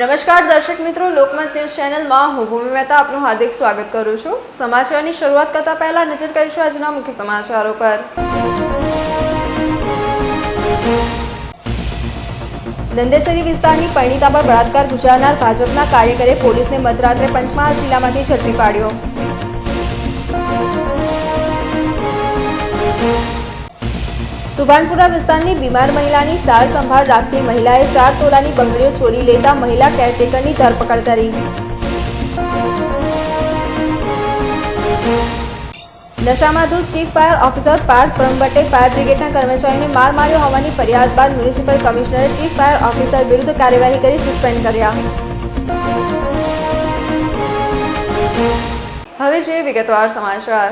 નમસ્કાર દર્શક મિત્રો, લોકમત ન્યૂઝ ચેનલમાં હું ભૂમિ મહેતા આપનું હાર્દિક સ્વાગત કરું છું. સમાચારની શરૂઆત કરતા પહેલા નજર કરીશું આજના મુખ્ય સમાચારો પર. દંડેસરી વિસ્તારની પરિણીતા પર બળાત્કાર ગુજારનાર ભાજપના કાર્યકરે પોલીસને મધરાત્રે પંચમહાલ જિલ્લામાંથી ઝડપી પાડ્યો. સુભાનપુરા વિસ્તારની બીમાર મહિલાની સાર સંભાળ રાખતી મહિલાએ ચાર તોલાની બંગડીઓ ચોરી લેતા મહિલા કેરટેકરની ધરપકડ કરી. નશામાં દૂધ ચીફ ફાયર ઓફિસર પાર્થ પરમભટ્ટે ફાયર બ્રિગેડના કર્મચારીને માર માર્યો હોવાની ફરિયાદ બાદ મ્યુનિસિપલ કમિશનરે ચીફ ફાયર ઓફિસર વિરુદ્ધ કાર્યવાહી કરી સસ્પેન્ડ કર્યા. હવે જોઈએ વિગતવાર સમાચાર.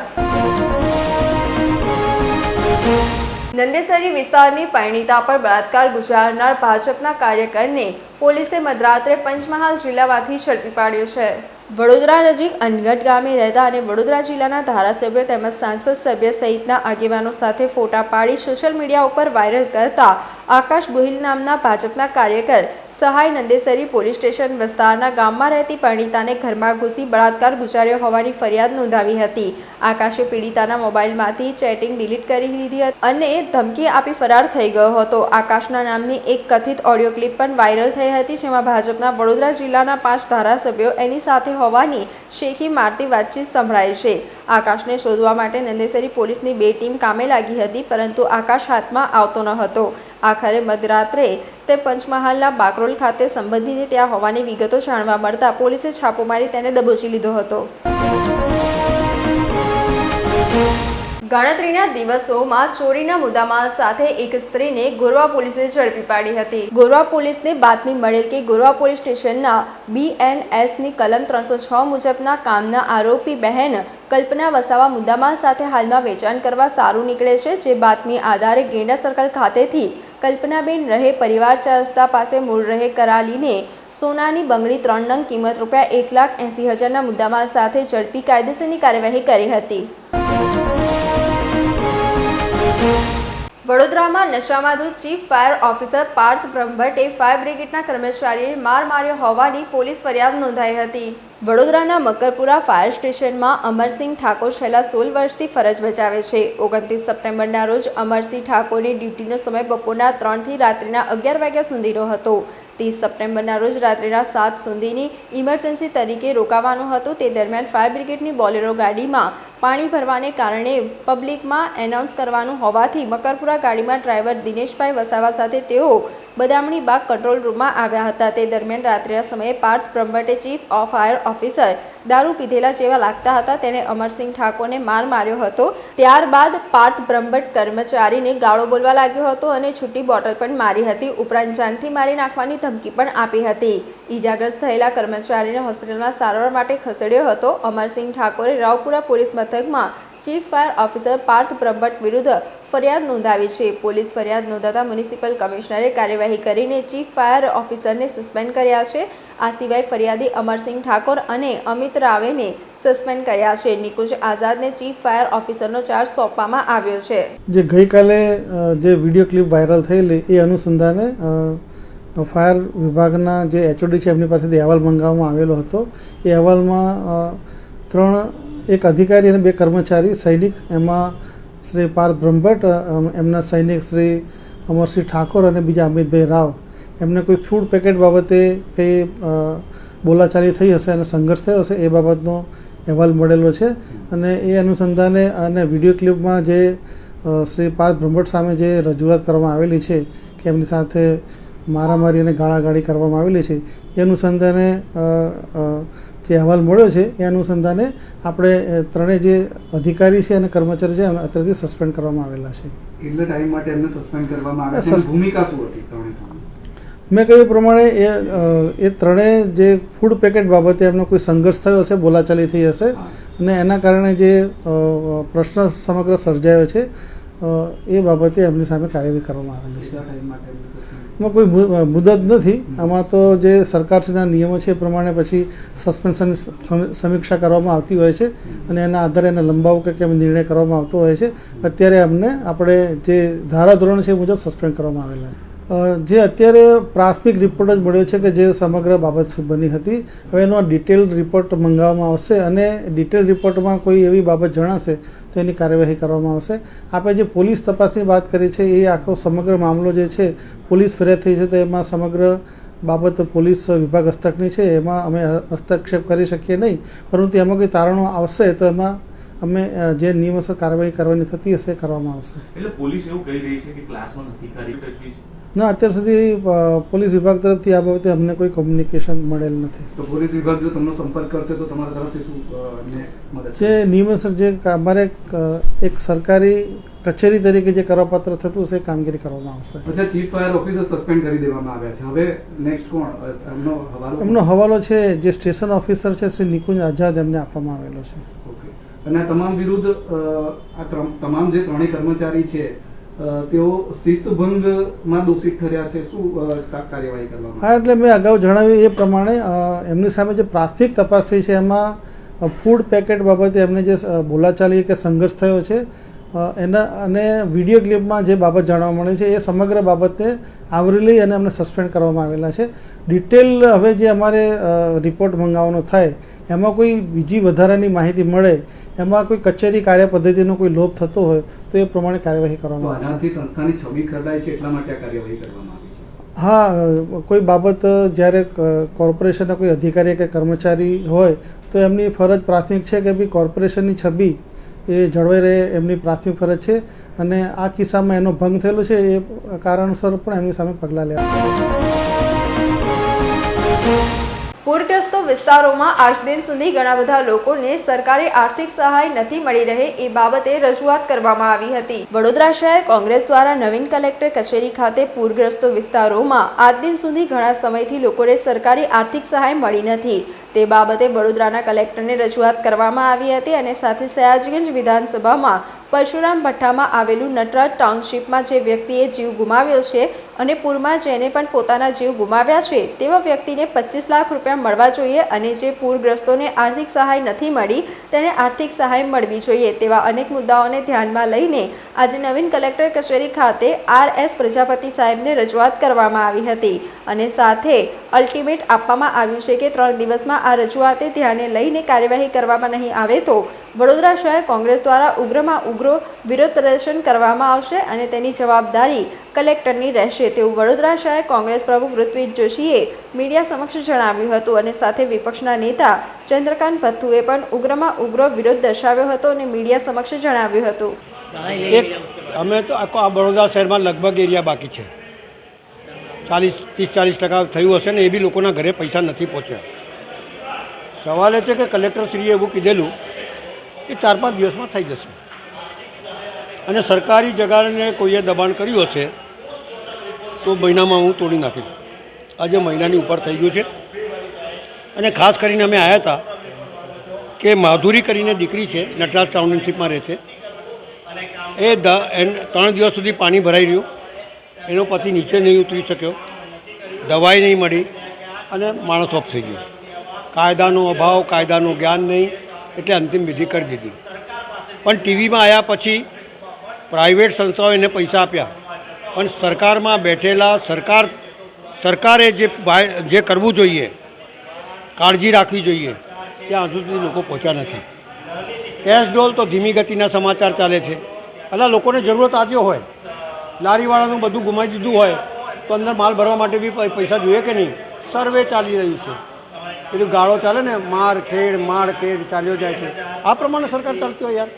નંદેસરી વિસ્તારની પરિણીતા પર બળાત્કાર ગુજારનાર ભાજપના કાર્યકરને પોલીસે મધરાત્રે પંચમહાલ જિલ્લામાંથી ઝડપી પાડ્યો છે. વડોદરા નજીક અનગઢ ગામે રહેતા અને વડોદરા જિલ્લાના ધારાસભ્યો તેમજ સાંસદ સભ્ય સહિતના આગેવાનો સાથે ફોટા પાડી સોશિયલ મીડિયા ઉપર વાયરલ કરતા આકાશ ગોહિલ નામના ભાજપના કાર્યકર સહાય નંદેસરી પોલીસ સ્ટેશન વિસ્તારના ગામમાં રહેતી પરિણીતાને ઘરમાં ઘૂસી બળાત્કાર ગુજાર્યો હોવાની ફરિયાદ નોંધાવી હતી. આકાશે પીડિતાના મોબાઈલમાંથી ચેટિંગ ડિલીટ કરી દીધી હતી અને ધમકી આપી ફરાર થઈ ગયો હતો. આકાશના નામની એક કથિત ઓડિયો ક્લિપ પણ વાયરલ થઈ હતી, જેમાં ભાજપના વડોદરા જિલ્લાના પાંચ ધારાસભ્યો એની સાથે હોવાની શેખી મારતી વાતચીત સંભળાય છે. આકાશને શોધવા માટે નંદેસરી પોલીસની બે ટીમ કામે લાગી હતી, પરંતુ આકાશ હાથમાં આવતો ન હતો. આખરે મધરાત્રે તે પંચમહાલના બાકરોલ ખાતે સંબંધીને ત્યાં હોવાની વિગતો જાણવા મળતા પોલીસે છાપો મારી તેને દબોચી લીધો હતો. ગણતરીના દિવસોમાં ચોરીના મુદ્દામાલ સાથે એક સ્ત્રીને ગોરવા પોલીસે ઝડપી પાડી હતી. ગોરવા પોલીસને બાતમી મળેલ કે ગોરવા પોલીસ સ્ટેશનના બીએનએસની કલમ ત્રણસો છ મુજબના કામના આરોપી બહેન કલ્પના વસાવા મુદ્દામાલ સાથે હાલમાં વેચાણ કરવા સારું નીકળે છે, જે બાતમી આધારે ગેંડા સર્કલ ખાતેથી કલ્પનાબેન રહે પરિવાર રસ્તા પાસે મૂળ રહે કરાલીને સોનાની બંગડી ત્રણ નંગ કિંમત રૂપિયા એક લાખ એંસી હજારના મુદ્દામાલ સાથે ઝડપી કાયદેસરની કાર્યવાહી કરી હતી. વડોદરામાં નશામાં ચીફ ફાયર ઓફિસર પાર્થ બ્રહ્મભટ્ટે ફાયર બ્રિગેડના કર્મચારીએ માર માર્યો હોવાની પોલીસ ફરિયાદ નોંધાઈ હતી. વડોદરાના મકરપુરા ફાયર સ્ટેશનમાં અમરસિંહ ઠાકોર છેલ્લા સોળ વર્ષથી ફરજ બજાવે છે. ઓગણત્રીસ સપ્ટેમ્બરના રોજ અમરસિંહ ઠાકોરની ડ્યુટીનો સમય બપોરના ત્રણથી રાત્રિના અગિયાર વાગ્યા સુધીનો હતો. ત્રીસ સપ્ટેમ્બરના રોજ રાત્રિના સાત સુધીની ઇમરજન્સી તરીકે રોકાવાનું હતું. તે દરમિયાન ફાયર બ્રિગેડની બોલેરો ગાડીમાં પાણી ભરવાને કારણે પબ્લિકમાં એનાઉન્સ કરવાનું હોવાથી મકરપુરા ગાડીમાં ડ્રાઈવર દિનેશભાઈ વસાવા સાથે તેઓ બદામણી બાગ કંટ્રોલ રૂમમાં આવ્યા હતા. તે દરમિયાન રાત્રિના સમયે પાર્થ બ્રહ્મટે ચીફ ઓફ ફાયર ઓફિસર દારૂ પીધેલા જેવા લાગતા હતા. તેણે અમરસિંહ ઠાકોરને માર માર્યો હતો. ત્યારબાદ પાર્થ બ્રહ્મટ કર્મચારીને ગાળો બોલવા લાગ્યો હતો અને છૂટી બોટલ પણ મારી હતી. ઉપરાંત જાનથી મારી નાખવાની ધમકી પણ આપી હતી. ઈજાગ્રસ્ત થયેલા કર્મચારીને હોસ્પિટલમાં સારવાર માટે ખસેડ્યો હતો. અમરસિંહ ઠાકોરે રાવપુરા પોલીસ મથકમાં chief fire officer Parth Brahmbhatt વિરુદ્ધ ફરિયાદ નોંધાવી છે. પોલીસ ફરિયાદ નોંધાતા મ્યુનિસિપલ કમિશનરે કાર્યવાહી કરીને ચીફ ફાયર ઓફિસરને સસ્પેન્ડ કર્યા છે. આ સિવાય ફરિયાદી અમરસિંહ ઠાકોર અને અમિત રાવેને સસ્પેન્ડ કર્યા છે. નિકુંજ આઝાદને ચીફ ફાયર ઓફિસરનો ચાર્જ સોંપવામાં આવ્યો છે. જે ગઈકાલે જે વીડિયો ક્લિપ વાયરલ થયેલી, એ અનુસંધાને ફાયર વિભાગના જે એચઓડી છે એમની પાસેથી અહેવાલ મંગાવવામાં આવેલો હતો. એ અહેવાલમાં ત્રણ એક અધિકારી અને બે કર્મચારી, સૈનિક, એમાં શ્રી પાર્થ બ્રહ્મભટ્ટ એમના સૈનિક શ્રી અમરસિંહ ઠાકોર અને બીજા અમિતભાઈ રાવ. એમને કોઈ ફૂડ પેકેટ બાબતે કંઈ બોલાચાલી થઈ હશે અને સંઘર્ષ થયો હશે એ બાબતનો અહેવાલ મળેલો છે. અને એ અનુસંધાને અને વીડિયો ક્લિપમાં જે શ્રી પાર્થ બ્રહ્મભટ્ટ સામે જે રજૂઆત કરવામાં આવેલી છે કે એમની સાથે મારામારી અને ગાળાગાળી કરવામાં આવેલી છે, એ અનુસંધાને જે અહેવાલ મળ્યો છે એ અનુસંધાને આપણે ત્રણેય જે અધિકારી છે અને કર્મચારી છે એમને અત્યારથી સસ્પેન્ડ કરવામાં આવેલા છે. કેટલા ટાઈમ માટે એમને સસ્પેન્ડ કરવામાં આવ્યા છે. ભૂમિકા શું હતી મેં કહ્યું પ્રમાણે એ એ ત્રણેય જે ફૂડ પેકેટ બાબતે એમનો કોઈ સંઘર્ષ થયો હશે બોલાચાલી થઈ હશે અને એના કારણે જે પ્રશ્ન સમગ્ર સર્જાયો છે એ બાબતે એમની સામે કાર્યવાહી કરવામાં આવેલી છે. એમાં કોઈ મુદત નથી. આમાં તો જે સરકારશ્રીના નિયમો છે એ પ્રમાણે પછી સસ્પેન્શન સમીક્ષા કરવામાં આવતી હોય છે અને એના આધારે એને લંબાવવું કે કેમ નિર્ણય કરવામાં આવતો હોય છે. અત્યારે અમને આપણે જે ધારાધોરણ છે એ મુજબ સસ્પેન્ડ કરવામાં આવેલા છે. જે અત્યારે પ્રાથમિક રિપોર્ટ જ મળ્યો છે કે જે સમગ્ર બાબત બની હતી. હવે એનો ડિટેલ રિપોર્ટ મંગાવવામાં આવશે અને ડિટેલ રિપોર્ટમાં કોઈ એવી બાબત જણાશે તો એની કાર્યવાહી કરવામાં આવશે. આપણે જે પોલીસ તપાસની વાત કરી છે, એ આખો સમગ્ર મામલો જે છે, પોલીસ ફરિયાદ થઈ છે, તો એમાં સમગ્ર બાબત પોલીસ વિભાગ હસ્તકની છે. એમાં અમે હસ્તક્ષેપ કરી શકીએ નહીં, પરંતુ એમાં કોઈ તારણો આવશે તો એમાં અમે જે નિયમસર કાર્યવાહી કરવાની થતી હશે કરવામાં આવશે. એટલે પોલીસ એવું કહી રહી છે કે ક્લાસમાં નથી કરી તજવીજ ના અત્યાર સુધી પોલીસ વિભાગ તરફથી આ બાબતે અમને કોઈ કોમ્યુનિકેશન મળેલ નથી. તો પોલીસ વિભાગ જો તમને સંપર્ક કરશે તો તમારા તરફથી શું મદદ જે નિયમસર જે અમારે એક, સરકારી કચેરી તરીકે જે કરવાપાત્ર થતું છે એ કામગીરી કરવામાં આવશે. અચ્છા ચીફ ફાયર ઓફિસર સસ્પેન્ડ કરી દેવામાં આવ્યા છે. હવે નેક્સ્ટ કોણ? એમનો હવાલો? એમનો હવાલો છે જે સ્ટેશન ઓફિસર છે શ્રી નિકુંજ આઝાદ એમને આપવામાં આવેલો છે. ઓકે. અને તમામ વિરુદ્ધ આ તમામ જે ત્રણેય કર્મચારી છે તેઓ શિસ્તભંગમાં દોષિત ઠર્યા છે. શું કાર્યવાહી કરવામાં હા, એટલે મેં અગાઉ જણાવ્યું એ પ્રમાણે એમની સામે જે પ્રાથમિક તપાસ થઈ છે, એમાં ફૂડ પેકેટ બાબતે એમને જે બોલાચાલી કે સંઘર્ષ થયો છે એના, અને વીડિયો ક્લિપમાં જે બાબત જાણવા મળે છે, એ સમગ્ર બાબતે આવરી લઈ અને એમને સસ્પેન્ડ કરવામાં આવેલા છે. ડિટેલ હવે જે અમારે રિપોર્ટ મંગાવવાનો થાય એમાં કોઈ બીજી વધારાની માહિતી મળે એમાં કોઈ કચેરી કાર્ય પદ્ધતિનો કોઈ લોપ થતો હોય તો એ પ્રમાણે કાર્યવાહી કરવામાં આવશે સંસ્થાની છબી ખરડાય છે એટલા માટે આ કાર્યવાહી કરવામાં આવી છે? હા કોઈ બાબત જ્યારે કોર્પોરેશનના કોઈ અધિકારી કે કર્મચારી હોય તો એમની ફરજ પ્રાથમિક છે કે ભાઈ કોર્પોરેશનની છબી એ જળવાઈ રહે એમની પ્રાથમિક ફરજ છે અને આ કિસ્સામાં એનો ભંગ થયેલો છે એ કારણસર પણ એમની સામે પગલાં લેવા પૂરગ્રસ્તો વિસ્તારોમાં આજ દિન સુધી ઘણા બધા લોકોને સરકારે આર્થિક સહાય નથી મળી રહે એ બાબતે રજૂઆત કરવામાં આવી હતી. વડોદરા શહેર કોંગ્રેસ દ્વારા નવીન કલેક્ટર કચેરી ખાતે પૂરગ્રસ્તો વિસ્તારોમાં આજ દિન સુધી ઘણા સમયથી લોકોને સરકારી આર્થિક સહાય મળી નથી. તે બાબતે વડોદરાના કલેક્ટરને રજૂઆત કરવામાં આવી હતી અને સાથે સયાજગંજ વિધાનસભામાં પરશુરામ ભઠ્ઠામાં આવેલું નટરાજ ટાઉનશીપમાં જે વ્યક્તિએ જીવ ગુમાવ્યો છે અને પૂરમાં જેને પણ પોતાના જીવ ગુમાવ્યા છે, તેવા વ્યક્તિને પચીસ લાખ રૂપિયા મળવા જોઈએ અને જે પૂરગ્રસ્તોને આર્થિક સહાય નથી મળી, તેને આર્થિક સહાય મળવી જોઈએ તેવા અનેક મુદ્દાઓને ધ્યાનમાં લઈને આજે નવીન કલેક્ટર કચેરી ખાતે આર એસ પ્રજાપતિ સાહેબને રજૂઆત કરવામાં આવી હતી અને સાથે અલ્ટિમેટ આપવામાં આવ્યું છે કે ત્રણ દિવસમાં આ રજૂઆતે ધ્યાને લઈને કાર્યવાહી કરવામાં નહીં આવે તો વડોદરા શહેર કોંગ્રેસ દ્વારા ઉગ્રમાં ઉગ્ર વિરોધ પ્રદર્શન કરવામાં આવશે અને તેની જવાબદારી કલેક્ટરની રહેશે. તેવું વડોદરા શહેર કોંગ્રેસ પ્રમુખ ઋત્વિજ જોશીએ મીડિયા સમક્ષ જણાવ્યું હતું અને સાથે વિપક્ષના નેતા ચંદ્રકાંત ભથ્થુએ પણ ઉગ્રમાં ઉગ્ર વિરોધ દર્શાવ્યો હતો અને મીડિયા સમક્ષ જણાવ્યું હતું. એક, અમે તો આખો આ વડોદરા શહેરમાં લગભગ એરિયા બાકી છે. ચાલીસ, ત્રીસ, ચાલીસ ટકા થયું હશે ને એ બી લોકોના ઘરે પૈસા નથી પહોંચ્યા. સવાલ એ છે કે કલેક્ટરશ્રીએ એવું કીધેલું કે ચાર પાંચ દિવસમાં થઈ જશે. અને સરકારી જગાને કોઈએ દબાણ કર્યું હશે, તો મહિનામાં હું તોડી નાખીશ. આજે મહિનાની ઉપર થઈ ગયું છે. અને ખાસ કરીને અમે આવ્યા હતા કે માધુરી કરીને દીકરી છે, નટરાજ ટાઉનશીપમાં રહે છે. એ દ ત્રણ દિવસ સુધી પાણી ભરાઈ રહ્યું. એનો પતિ નીચે નહીં ઉતરી શક્યો. દવાઈ નહીં મળી અને માણસ ઓફ થઈ ગયો. કાયદાનો અભાવ, કાયદાનું જ્ઞાન નહીં. એટલે અંતિમ વિધિ કરી દીધી. પણ ટીવીમાં આવ્યા પછી પ્રાઇવેટ સંસ્થાઓ એને પૈસા આપ્યા. પણ સરકારમાં બેઠેલા સરકાર, સરકારે જે જે કરવું જોઈએ, કાળજી રાખવી જોઈએ, ત્યાં હજુ સુધી લોકો પહોંચ્યા નથી. કેશ ડોલ તો ધીમી ગતિના સમાચાર ચાલે છે. અલા, લોકોને જરૂરત આજે હોય, લારીવાળાનું બધું ગુમાવી દીધું હોય, તો અંદર માલ ભરવા માટે બી પૈસા જોઈએ કે નહીં? સર્વે ચાલી રહ્યું છે. પેલું ગાળો ચાલે ને, માર, ખેડ માર, ખેડ, ચાલ્યો જાય છે. આ પ્રમાણે સરકાર ચાલતી હોય યાર.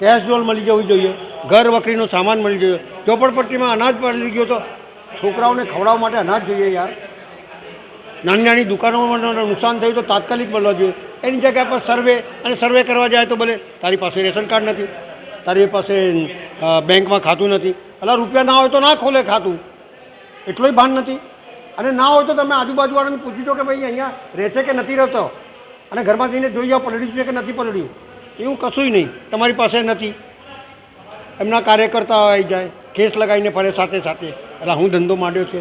કેશ ડોલ મળી જવી જોઈએ. ઘર વકરીનો સામાન મળી જોઈએ. ચોપડપટ્ટીમાં અનાજ મળી ગયો તો છોકરાઓને ખવડાવવા માટે અનાજ જોઈએ યાર. નાની નાની દુકાનોમાં નુકસાન થયું તો તાત્કાલિક મળવા જોઈએ. એની જગ્યા પર સર્વે અને સર્વે કરવા જાય તો ભલે. તારી પાસે રેશન કાર્ડ નથી. તારી પાસે બેંકમાં ખાતું નથી. અલા, રૂપિયા ના હોય તો ના ખોલે ખાતું. એટલોય ભાન નથી. અને ના હોય તો તમે આજુબાજુવાળાને પૂછી દો કે ભાઈ અહીંયા રહે છે કે નથી રહેતો? અને ઘરમાં જઈને જોઈ જાઓ, પલળ્યું છે કે નથી પલળ્યું? એવું કશુંય નહીં. તમારી પાસે નથી. એમના કાર્યકર્તા આવી જાય, કેસ લગાવીને ફરે સાથે સાથે. એટલે હું ધંધો માંડ્યો છે.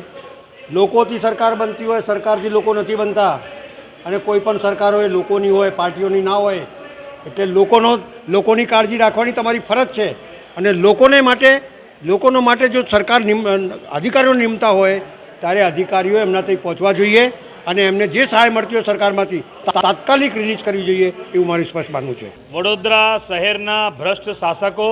લોકોથી સરકાર બનતી હોય, સરકારથી લોકો નથી બનતા. અને કોઈ પણ સરકાર હોય લોકોની હોય, પાર્ટીઓની ના હોય, એટલે લોકોનો, લોકોની કાળજી રાખવાની તમારી ફરજ છે. અને લોકોને માટે, લોકોનો માટે જો સરકાર નિમ અધિકારીઓ નિમતા હોય ત્યારે અધિકારીઓ એમના ત્યાં પહોંચવા જોઈએ અને એમને જે સહાય મળતી હોય સરકારમાંથી તાત્કાલિક રિલીઝ કરવી જોઈએ એવું મારું સ્પષ્ટ માનવું છે. વડોદરા શહેરના ભ્રષ્ટ શાસકો,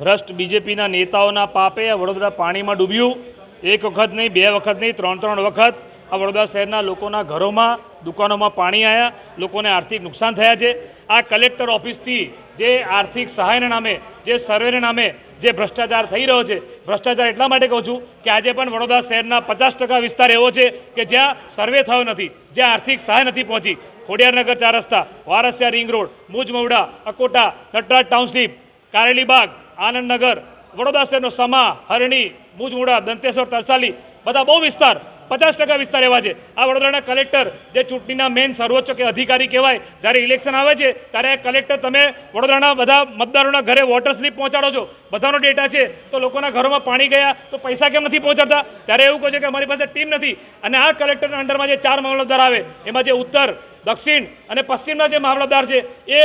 ભ્રષ્ટ બીજેપીના નેતાઓના પાપે વડોદરા પાણીમાં ડૂબ્યું. એક વખત નહીં, બે વખત નહીં ત્રણ ત્રણ વખત આ વડોદરા શહેરના લોકોના ઘરોમાં, દુકાનોમાં પાણી આવ્યા લોકોને આર્થિક નુકસાન થયા છે. આ કલેક્ટર ઓફિસથી જે આર્થિક સહાયના નામે, જે સર્વેના નામે જે ભ્રષ્ટાચાર થઈ રહ્યો છે ભ્રષ્ટાચાર એટલા માટે કહું છું કે આજે પણ વડોદરા શહેરના પચાસ ટકા વિસ્તાર એવો છે કે જ્યાં સર્વે થયો નથી, જ્યાં આર્થિક સહાય નથી પહોંચી. ખોડિયારનગર ચાર રસ્તા, Varasiya ring road Mujmahuda Akota, Natraj township Karelibaug Anandnagar Vadodara શહેરનો સમા, હરણી મુજમુડા દંતેશ્વર, તરસાલી, બધા બહુ વિસ્તાર પચાસ ટકા વિસ્તાર એવા છે. આ વડોદરાના કલેક્ટર જે ચૂંટણીના મેન સર્વોચ્ચ કે અધિકારી કહેવાય, જ્યારે ઇલેક્શન આવે છે, ત્યારે કલેક્ટર તમે વડોદરાના બધા મતદારોના ઘરે વોટર સ્લીપ પહોંચાડો છો. બધાનો ડેટા છે. તો લોકોના ઘરોમાં પાણી ગયા, તો પૈસા કેમ નથી પહોંચાડતા? ત્યારે એવું કહે છે કે અમારી પાસે ટીમ નથી. અને આ કલેક્ટરના અંડરમાં જે ચાર મામલતદાર આવે, એમાં જે ઉત્તર, દક્ષિણ અને પશ્ચિમના જે મામલતદાર છે, એ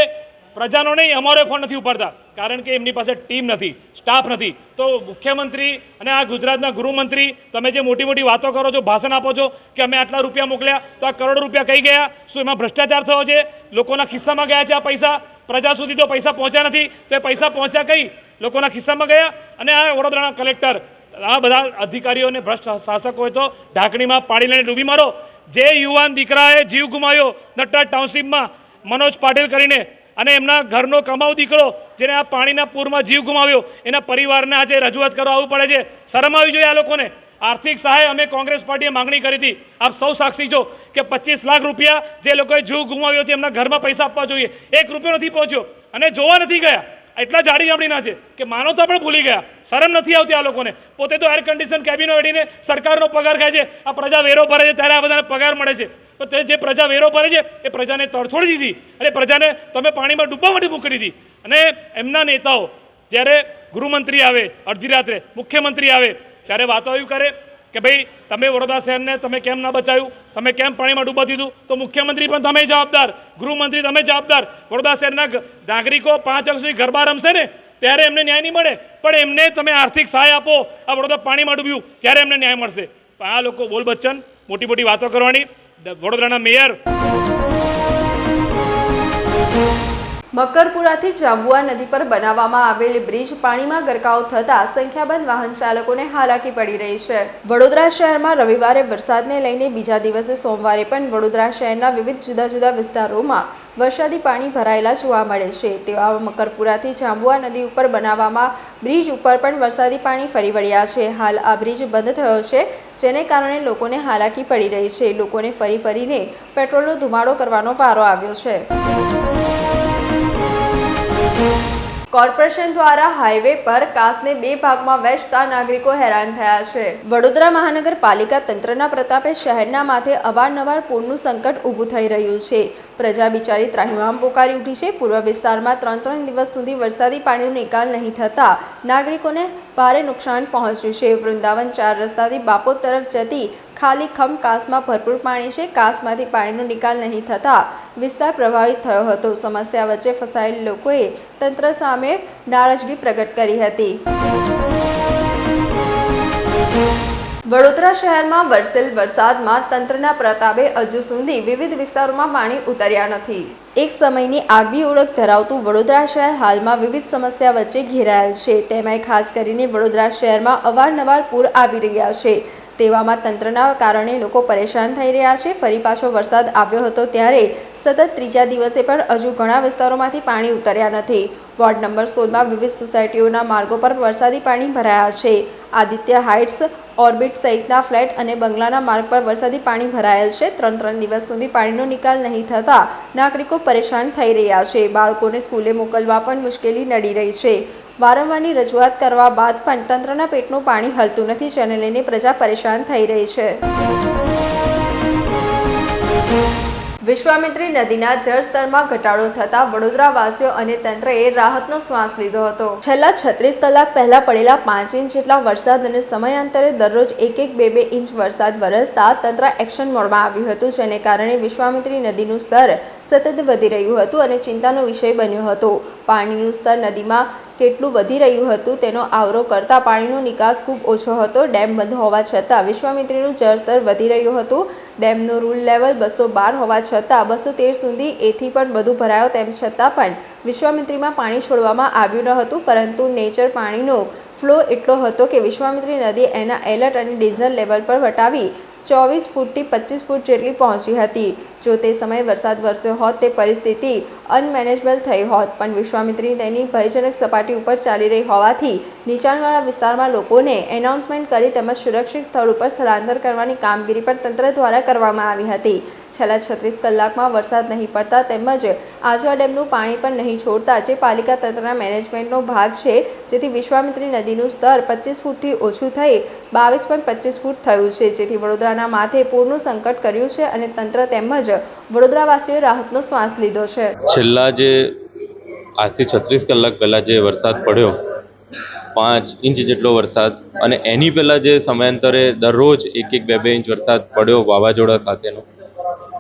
પ્રજાનો નહીં, અમારો ફોન નથી ઉપાડતા. કારણ કે એમની પાસે ટીમ નથી, સ્ટાફ નથી. તો મુખ્યમંત્રી અને આ ગુજરાતના ગૃહમંત્રી, તમે જે મોટી મોટી વાતો કરો છો, ભાષણ આપો છો, કે અમે આટલા રૂપિયા મોકલ્યા, તો આ કરોડો રૂપિયા કઈ ગયા? શું એમાં ભ્રષ્ટાચાર થયો છે? લોકોના ખિસ્સામાં ગયા છે આ પૈસા? પ્રજા સુધી તો પૈસા પહોંચ્યા નથી. તો એ પૈસા પહોંચ્યા કઈ? લોકોના ખિસ્સામાં ગયા? અને આ વડોદરાના કલેક્ટર, આ બધા અધિકારીઓને ભ્રષ્ટ શાસકોએ તો ઢાંકણીમાં પાણી લઈને ડૂબી મારો. જે યુવાન દીકરાએ જીવ ગુમાવ્યો નટરાજ ટાઉનશીપમાં મનોજ પાટીલ કરીને અને એમના ઘરનો કમાવ દીકરો જેને આ પાણીના પૂરમાં જીવ ગુમાવ્યો, એના પરિવારને આજે રજૂઆત કરવા આવવું પડે છે. શરમ આવી જોઈએ આ લોકોને. આર્થિક સહાય અમે કોંગ્રેસ પાર્ટીએ માંગણી કરી હતી. આપ સૌ સાક્ષી છો કે પચીસ લાખ રૂપિયા જે લોકોએ જીવ ગુમાવ્યો છે એમના ઘરમાં પૈસા આપવા જોઈએ. એક રૂપિયો નથી પહોંચ્યો. અને જોવા નથી ગયા. એટલા જાડી જામડીના છે કે માનવતા પણ ભૂલી ગયા. શરમ નથી આવતી આ લોકોને. પોતે તો એર કન્ડિશન કેબિનો વેડીને સરકારનો પગાર ખાય છે. આ પ્રજા વેરો ભરે છે ત્યારે આ બધાને પગાર મળે છે. પણ તે જે પ્રજા વેરો ભરે છે, એ પ્રજાને તડછોડી દીધી. અને પ્રજાને તમે પાણીમાં ડૂબવા માટે મોકલી દીધી. અને એમના નેતાઓ જ્યારે ગૃહમંત્રી આવે, અડધી રાત્રે મુખ્યમંત્રી આવે, ત્યારે વાતો આવી કરે કે ભાઈ, તમે વડોદરા શહેરને તમે કેમ ના બચાવ્યું? તમે કેમ પાણીમાં ડૂબા દીધું? તો મુખ્યમંત્રી પણ તમે જવાબદાર, ગૃહમંત્રી તમે જવાબદાર. વડોદરા શહેરના નાગરિકો પાંચ વર્ષ સુધી ગરબા રમશે ને, ત્યારે એમને ન્યાય નહીં મળે. પણ એમને તમે આર્થિક સહાય આપો, આ વડોદરા પાણીમાં ડૂબ્યું, ત્યારે એમને ન્યાય મળશે. આ લોકો બોલ બચ્ચન, મોટી મોટી વાતો કરવાની. વડોદરાના મેયર. મકરપુરાથી જાંબુઆ નદી પર બનાવવામાં આવેલ બ્રિજ પાણીમાં ગરકાવ થતા સંખ્યાબંધ વાહન ચાલકોને હાલાકી પડી રહી છે. વડોદરા શહેરમાં રવિવારે વરસાદને લઈને બીજા દિવસે સોમવારે પણ વડોદરા શહેરના વિવિધ જુદા જુદા વિસ્તારોમાં વરસાદી પાણી ભરાયેલા જોવા મળે છે. તેવા મકરપુરાથી જાંબુઆ નદી ઉપર બનાવવામાં બ્રિજ ઉપર પણ વરસાદી પાણી ફરી વળ્યા છે. હાલ આ બ્રિજ બંધ થયો છે, જેને કારણે લોકોને હાલાકી પડી રહી છે. લોકોને ફરી ફરીને પેટ્રોલનો ધુમાડો કરવાનો વારો આવ્યો છે. કોર્પોરેશન દ્વારા હાઈવે પર કાસને બે ભાગમાં વેચતા નાગરિકો હેરાન થયા છે. વડોદરા મહાનગરપાલિકા તંત્રના પ્રતાપે શહેરના માથે અવારનવાર પૂરનું સંકટ ઊભું થઈ રહ્યું છે. પ્રજા બિચારી ત્રાહિમામ પોકારી ઉઠી છે. પૂર્વ વિસ્તારમાં ત્રણ ત્રણ દિવસ સુધી વરસાદી પાણીનો નિકાલ નહીં થતા નાગરિકોને ભારે નુકસાન પહોંચ્યું છે. વૃંદાવન ચાર રસ્તાથી બાપોદ તરફ જતી ખાલી ખમ કાસમાં ભરપૂર પાણી છે. કાસમાંથી પાણીનો નિકાલ નહીં થતા વિસ્તાર પ્રભાવિત થયો હતો. સમસ્યા વચ્ચે ફસાયેલ લોકોએ તંત્ર સામે નારાજગી પ્રગટ કરી હતી. વડોદરા શહેરમાં વરસેલ વરસાદમાં તંત્રના પ્રતાપે હજુ સુધી વિવિધ વિસ્તારોમાં પાણી ઉતર્યા નથી. એક સમયની આગવી ઓળખ ધરાવતું વડોદરા શહેર હાલમાં વિવિધ સમસ્યા વચ્ચે ઘેરાયેલ છે. તેમાંય ખાસ કરીને વડોદરા શહેરમાં અવારનવાર પૂર આવી રહ્યા છે. તેવામાં તંત્રના કારણે લોકો પરેશાન થઈ રહ્યા છે. ફરી પાછો વરસાદ આવ્યો હતો ત્યારે સતત ત્રીજા દિવસે પણ હજુ ઘણા વિસ્તારોમાંથી પાણી ઉતર્યા નથી. વોર્ડ નંબર સોળમાં વિવિધ સોસાયટીઓના માર્ગો પર વરસાદી પાણી ભરાયા છે. આદિત્ય હાઇટ્સ ઓર્બિટ સહિતના ફ્લેટ અને બંગલાના માર્ગ પર વરસાદી પાણી ભરાયેલ છે. ત્રણ ત્રણ દિવસ સુધી પાણીનો નિકાલ નહીં થતાં નાગરિકો પરેશાન થઈ રહ્યા છે. બાળકોને સ્કૂલે મોકલવા પણ મુશ્કેલી નડી રહી છે. વારંવારની રજૂઆત કરવા બાદ પણ તંત્રના પેટનું પાણી હલતું નથી, જેને લઈને પ્રજા પરેશાન થઈ રહી છે. વિશ્વામિત્રી નદીના જળસ્તરમાં ઘટાડો થતાં વડોદરાવાસીઓ અને તંત્રએ રાહતનો શ્વાસ લીધો હતો. છેલ્લા છત્રીસ કલાક પહેલા પડેલા પાંચ ઇંચ જેટલા વરસાદ અને સમયાંતરે દરરોજ એક એક બે બે ઇંચ વરસાદ વરસતા તંત્ર એક્શન મોડમાં આવ્યું હતું, જેને કારણે વિશ્વામિત્રી નદીનું સ્તર સતત વધી રહ્યું હતું અને ચિંતાનો વિષય બન્યો હતો. પાણીનું સ્તર નદીમાં કેટલું વધી રહ્યું હતું તેનો આવરો કરતાં પાણીનો નિકાસ ખૂબ ઓછો હતો. ડેમ બંધ હોવા છતાં વિશ્વામિત્રીનું જળસ્તર વધી રહ્યું હતું. ડેમનું રૂલ લેવલ બસો બાર હોવા છતાં બસો તેર સુધી એથી પણ વધુ ભરાયો તેમ છતાં પણ વિશ્વામિત્રીમાં પાણી છોડવામાં આવ્યું ન હતું, પરંતુ નેચર પાણીનો ફ્લો એટલો હતો કે વિશ્વામિત્રી નદી એના એલર્ટ અને ડેન્જર લેવલ પર વટાવી ચોવીસ ફૂટથી પચીસ ફૂટ જેટલી પહોંચી હતી. જો તે સમયે વરસાદ વરસ્યો હોત, તે પરિસ્થિતિ અનમેનેજેબલ થઈ હોત. પણ વિશ્વામિત્રી તેની ભયજનક સપાટી ઉપર ચાલી રહી હોવાથી નીચાણવાળા વિસ્તારમાં લોકોને એનાઉન્સમેન્ટ કરી તેમજ સુરક્ષિત સ્થળ ઉપર સ્થળાંતર કરવાની કામગીરી પણ તંત્ર દ્વારા કરવામાં આવી હતી. છેલ્લા છત્રીસ કલાકમાં વરસાદ નહીં પડતા તેમજ આજવા ડેમનું પાણી પણ નહીં છોડતા જે પાલિકા તંત્રના મેનેજમેન્ટનો ભાગ છે, જેથી વિશ્વામિત્રી નદીનું સ્તર પચીસ ફૂટથી ઓછું થઈ બાવીસ પોઈન્ટ પચીસ ફૂટ થયું છે. જેથી વડોદરાના માથે પૂરનું સંકટ કર્યું છે અને તંત્ર તેમજ વડોદરાવાસીઓએ રાહતનો શ્વાસ લીધો છે. છેલ્લા જે આજથી છત્રીસ કલાક પહેલાં જે વરસાદ પડ્યો, પાંચ ઇંચ જેટલો વરસાદ અને એની પહેલાં જે સમયાંતરે દરરોજ એક એક બે બે ઇંચ વરસાદ પડ્યો વાવાઝોડા સાથેનો,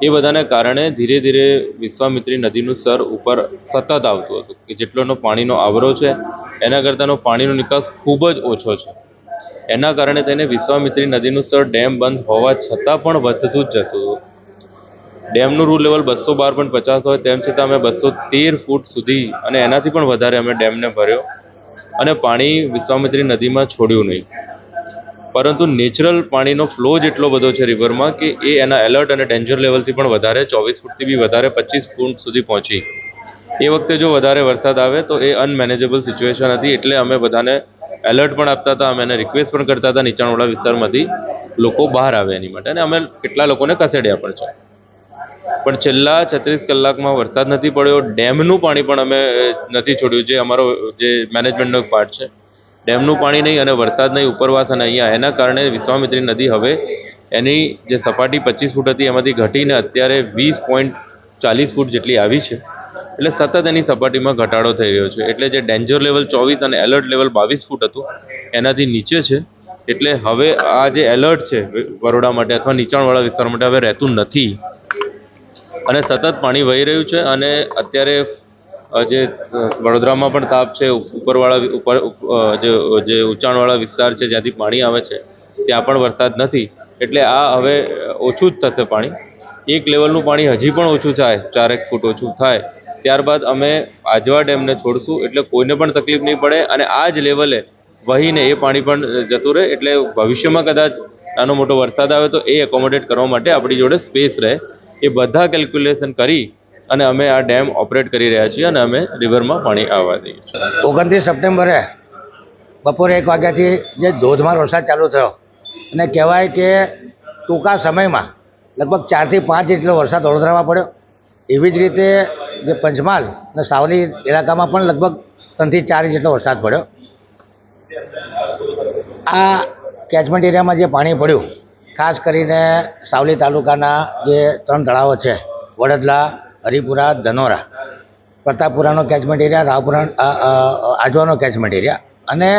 એ બધાને કારણે ધીરે ધીરે વિશ્વામિત્રી નદીનું સ્તર ઉપર સતત આવતું હતું, કે જેટલોનો પાણીનો આવરો છે, એના કરતાંનો પાણીનો નિકાસ ખૂબ જ ઓછો છે. એના કારણે તેને વિશ્વામિત્રી નદીનું સ્તર ડેમ બંધ હોવા છતાં પણ વધતું જ જતું હતું. ડેમનું રૂલ લેવલ બસો બાર પોઈન્ટ પચાસ હોય તેમ છતાં અમે બસો તેર ફૂટ સુધી અને એનાથી પણ વધારે અમે ડેમને ભર્યો. અને પાણી વિશ્વામિત્રી નદીમાં છોડ્યું નહીં. પરંતુ નેચરલ પાણીનો ફ્લો જ એટલો બધો છે રિવરમાં કે એ એના એલર્ટ અને ડેન્જર લેવલથી પણ વધારે, ચોવીસ ફૂટથી બી વધારે, પચીસ ફૂટ સુધી પહોંચી. એ વખતે જો વધારે વરસાદ આવે તો એ અનમેનેજેબલ સિચ્યુએશન હતી એટલે અમે બધાને એલર્ટ પણ આપતા હતા, અમે એને રિક્વેસ્ટ પણ કરતા હતા નીચાણવાળા વિસ્તારમાંથી લોકો બહાર આવે એની માટે. અને અમે કેટલા લોકોને ખસેડ્યા પણ છે. પણ છેલ્લા છત્રીસ કલાકમાં વરસાદ નથી પડ્યો. ડેમનું પાણી પણ અમે નથી છોડ્યું. જે અમારો, જે મેનેજમેન્ટનો એક પાર્ટ છે. ડેમનું પાણી નહીં અને વરસાદ નહીં, ઉપરવાસ અને અહીંયા. એના કારણે વિશ્વામિત્રી નદી હવે એની જે સપાટી પચીસ ફૂટ હતી, એમાંથી ઘટીને અત્યારે વીસ પોઈન્ટ ચાલીસ ફૂટ જેટલી આવી છે. એટલે સતત એની સપાટીમાં ઘટાડો થઈ રહ્યો છે. એટલે જે ડેન્જર લેવલ ચોવીસ અને એલર્ટ લેવલ બાવીસ ફૂટ હતું, એનાથી નીચે છે. એટલે હવે આ જે એલર્ટ છે બરોડા માટે અથવા નીચાણવાળા વિસ્તાર માટે હવે રહેતું નથી. અને સતત પાણી વહી રહ્યું છે અને અત્યારે જે વડોદરામાં પણ તાપ છે, ઉપરવાળા ઉપર જે જે ઊંચાણવાળા વિસ્તાર છે જ્યાંથી પાણી આવે છે, ત્યાં પણ વરસાદ નથી. એટલે આ હવે ઓછું જ થશે પાણી. એક લેવલનું પાણી હજી પણ ઓછું થાય, ચારેક ફૂટ ઓછું થાય. ત્યારબાદ અમે આજવા ડેમને છોડશું, એટલે કોઈને પણ તકલીફ નહીં પડે અને આ જ લેવલે વહીને એ પાણી પણ જતું રહે. એટલે ભવિષ્યમાં કદાચ નાનો મોટો વરસાદ આવે તો એ એકોમોડેટ કરવા માટે આપણી જોડે સ્પેસ રહે. એ બધા કેલ્ક્યુલેશન કરી અને અમે આ ડેમ ઓપરેટ કરી રહ્યા છીએ અને અમે રિવરમાં પાણી આવવા દઈએ ઓગણત્રીસ સપ્ટેમ્બરે બપોરે એક વાગ્યાથી જે ધોધમાર વરસાદ ચાલુ થયો, અને કહેવાય કે ટૂંકા સમયમાં લગભગ ચારથી પાંચ જેટલો વરસાદ વડોદરામાં પડ્યો. એવી જ રીતે જે પંચમહાલ અને સાવલી ઇલાકામાં પણ લગભગ ત્રણથી ચાર જેટલો વરસાદ પડ્યો. આ કેચમેન્ટ એરિયામાં જે પાણી પડ્યું ખાસ કરીને સાવલી તાલુકાના જે ત્રણ તળાવો છે વડદલા હરિપુરા, ધનોરા. પ્રતાપપુરાનો કેચમેન્ટ એરિયા રાવપુરા આજવાનો કેચમેન્ટ એરિયા અને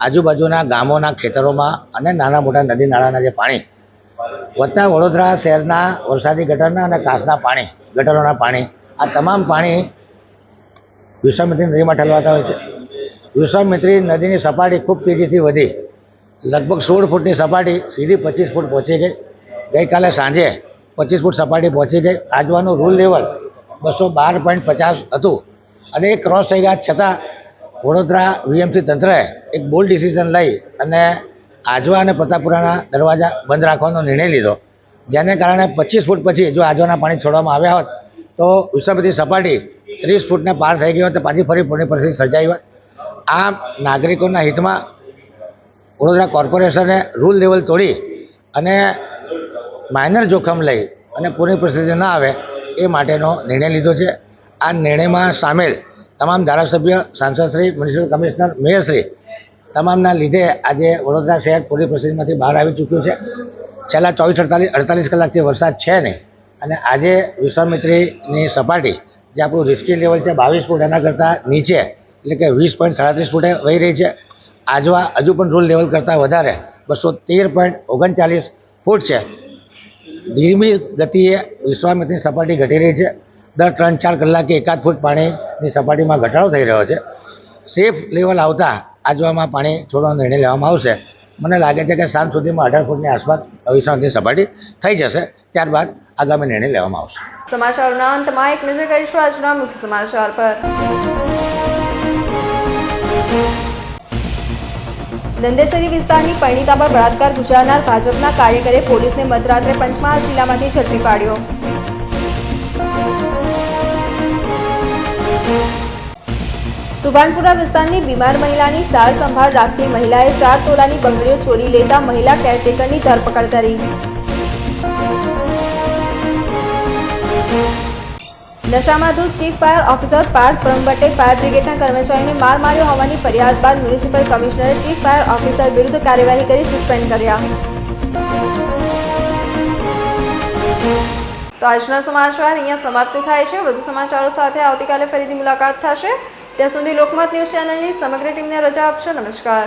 આજુબાજુના ગામોના ખેતરોમાં અને નાના મોટા નદી નાળાના જે પાણી વત્તા વડોદરા શહેરના વરસાદી ગટરના અને કાંસના પાણી, ગટરોના પાણી, આ તમામ પાણી વિશ્વામિત્રી નદીમાં ઠલવાતા હોય છે. વિશ્વામિત્રી નદીની સપાટી ખૂબ તેજીથી વધી લગભગ સોળ ફૂટની સપાટી સીધી પચીસ ફૂટ પહોંચી ગઈ. ગઈકાલે સાંજે પચીસ ફૂટ સપાટી પહોંચી ગઈ. આજવાનું રૂલ લેવલ બસો બાર પોઈન્ટ પચાસ હતું. અને એ ક્રોસ થઈ ગયા. છતાં વડોદરા વીએમસી તંત્રએ એક બોલ્ડ ડિસિઝન લઈ અને આજવા અને પ્રતાપપુરાના દરવાજા બંધ રાખવાનો નિર્ણય લીધો. જેને કારણે પચીસ ફૂટ પછી જો આજવાના પાણી છોડવામાં આવ્યા હોત, તો વિશ્વપતિ સપાટી ત્રીસ ફૂટને પાર થઈ ગઈ હોત તો પાછી ફરી પૂરની પરિસ્થિતિ સર્જાઈ હોત. આ નાગરિકોના હિતમાં વડોદરા કોર્પોરેશને રૂલ લેવલ તોડી અને માઇનર જોખમ લઈ અને પૂરની પરિસ્થિતિ ન આવે એ માટેનો નિર્ણય લીધો છે. આ નિર્ણયમાં સામેલ તમામ ધારાસભ્ય સાંસદશ્રી મ્યુનિસિપલ કમિશનર મેયરશ્રી તમામના લીધે આજે વડોદરા શહેર પૂરી પરિસ્થિતિમાંથી બહાર આવી ચૂક્યું છે. છેલ્લા ચોવીસ, અડતાલીસ અડતાલીસ કલાકથી વરસાદ છે નહીં અને આજે વિશ્વામિત્રીની સપાટી જે આપણું રિસ્કી લેવલ છે, બાવીસ ફૂટ એના કરતાં નીચે એટલે કે વીસ પોઈન્ટ સાડત્રીસ ફૂટે વહી રહી છે. આજવા હજુ પણ રૂલ લેવલ કરતાં વધારે. બસો તેર પોઈન્ટ ઓગણચાલીસ ફૂટ છે. ધીમી ગતિએ વિશ્વામિત્રની સપાટી ઘટી રહી છે. દર ત્રણ ચાર કલાકે એકાદ ફૂટ પાણીની સપાટીમાં ઘટાડો થઈ રહ્યો છે. સેફ લેવલ આવતા આજવામાં પાણી છોડવાનો નિર્ણય લેવામાં આવશે. મને લાગે છે કે સાંજ સુધીમાં અઢાર ફૂટની આસપાસ વિશ્વામિત્રની સપાટી થઈ જશે. ત્યારબાદ આગામી નિર્ણય લેવામાં આવશે. સમાચારોના અંતમાં એક નજર કરીશું આજના મુખ્ય સમાચાર પર. નંદેસરી વિસ્તારની પરિણીતા પર બળાત્કાર ગુજારનાર ભાજપના કાર્યકરે પોલીસને મધરાત્રે પંચમહાલ જિલ્લામાંથી ઝડપી પાડ્યો. સુભાનપુરા વિસ્તારની બીમાર મહિલાની સાર સંભાળ રાખતી મહિલાએ ચાર તોલાની બંગડીઓ ચોરી લેતા મહિલા કેરટેકરની ધરપકડ કરી. નશામાં દૂધ, ચીફ ફાયર ઓફિસર, પાર્થ બ્રહ્મભટ્ટે ફાયર બ્રિગેડના કર્મચારીને માર માર્યો હોવાની ફરિયાદ બાદ મ્યુનિસિપલ કમિશનરે ચીફ ફાયર ઓફિસર વિરુદ્ધ કાર્યવાહી કરી સસ્પેન્ડ કર્યા. તો આજના સમાચાર અહીંયા સમાપ્ત થાય છે. વધુ સમાચારો સાથે આવતીકાલે ફરીથી મુલાકાત થશે. ત્યાં સુધી લોકમત ન્યૂઝ ચેનલની સમગ્ર ટીમને રજા આપશો. નમસ્કાર.